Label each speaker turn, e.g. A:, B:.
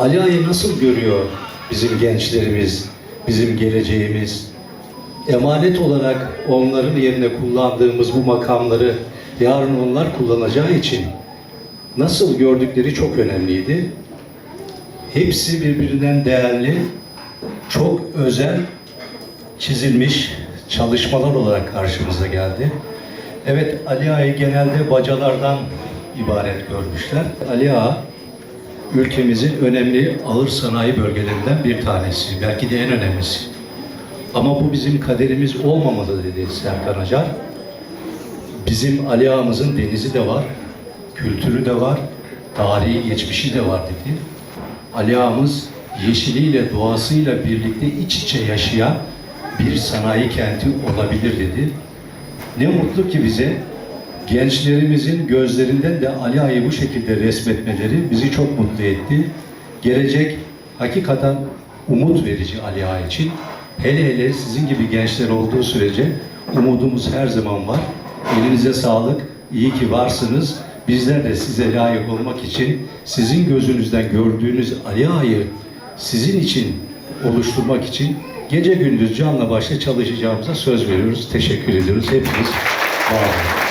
A: Ali Ağa'yı nasıl görüyor bizim gençlerimiz, bizim geleceğimiz? Emanet olarak onların yerine kullandığımız bu makamları yarın onlar kullanacağı için nasıl gördükleri çok önemliydi. Hepsi birbirinden değerli, çok özel çizilmiş çalışmalar olarak karşımıza geldi. Evet, Ali Ağa'yı genelde bacalardan ibaret görmüşler. Ali Ağa, ülkemizin önemli ağır sanayi bölgelerinden bir tanesi, belki de en önemlisi. Ama bu bizim kaderimiz olmamalı dedi Serkan Acar. Bizim Ali Ağa'mızın denizi de var, kültürü de var, tarihi geçmişi de var dedi. Ali Ağa'mız yeşiliyle, doğasıyla birlikte iç içe yaşayan bir sanayi kenti olabilir dedi. Ne mutlu ki bize gençlerimizin gözlerinden de Ali Ağa'yı bu şekilde resmetmeleri bizi çok mutlu etti. Gelecek hakikaten umut verici Ali Ağa için. Hele hele sizin gibi gençler olduğu sürece umudumuz her zaman var. Elinize sağlık, iyi ki varsınız. Bizler de size layık olmak için sizin gözünüzden gördüğünüz Ali Ağa'yı sizin için oluşturmak için gece gündüz canla başla çalışacağımıza söz veriyoruz. Teşekkür ediyoruz. Hepiniz var olun.